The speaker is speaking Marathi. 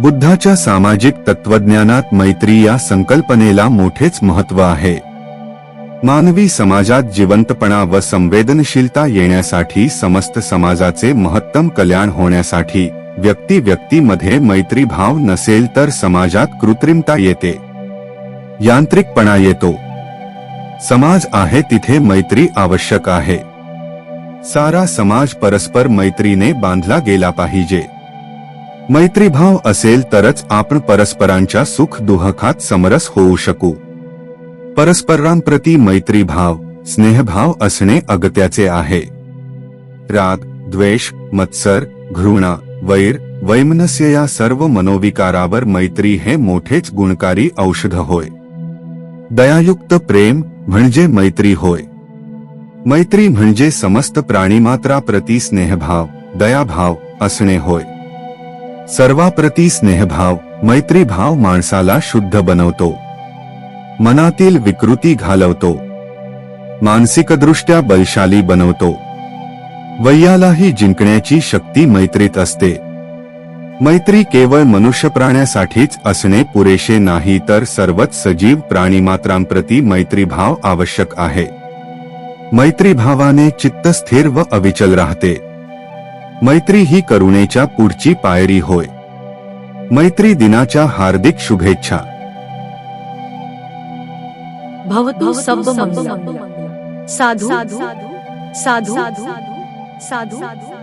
बुद्धाच्या सामाजिक तत्वज्ञानात मैत्री या संकल्पनेला मोठेच महत्त्व आहे. मानवी समाजात जिवंतपणा व संवेदनशीलता येण्यासाठी समस्त समाजाचे महत्तम कल्याण होण्यासाठी व्यक्ती व्यक्तीमध्ये मैत्री भाव नसेल तर समाजात कृत्रिमता येते. यांत्रिकपणा येतो. समाज आहे तिथे मैत्री आवश्यक आहे. सारा समाज परस्पर मैत्रीने बांधला गेला पाहिजे. मैत्रीभाव असेल तरच आपण परस्परांच्या सुख दुःखात समरस होऊ शकू. परस्परांप्रती मैत्रीभाव स्नेहभाव असणे अगत्याचे आहे. राग द्वेष मत्सर घृणा वैर वैमनस्य या सर्व मनोविकारावर मैत्री हे मोठेच गुणकारी औषध होय. दयायुक्त प्रेम म्हणजे मैत्री होय. मैत्री म्हणजे समस्त प्राणीमात्राप्रती स्नेहभाव दयाभाव असणे होय. सर्वाप्रती स्नेहभाव मैत्रीभाव माणसाला शुद्ध बनवतो. मनातील विकृती घालवतो. मानसिकदृष्ट्या बलशाली बनवतो. वैयालाही जिंकण्याची शक्ती मैत्रीत असते. मैत्री केवळ मनुष्य प्राण्यासाठीच असणे पुरेसे नाही तर सर्वच सजीव प्राणीमात्रांप्रती मैत्रीभाव आवश्यक आहे. मैत्रीभावाने चित्त स्थिर व अविचल राहते. मैत्री ही करुणेच्या पुढची पायरी होय. मैत्री दिनाच्या हार्दिक शुभेच्छा. भवतु सब मंगलम साधु। साधु। साधु। साधु।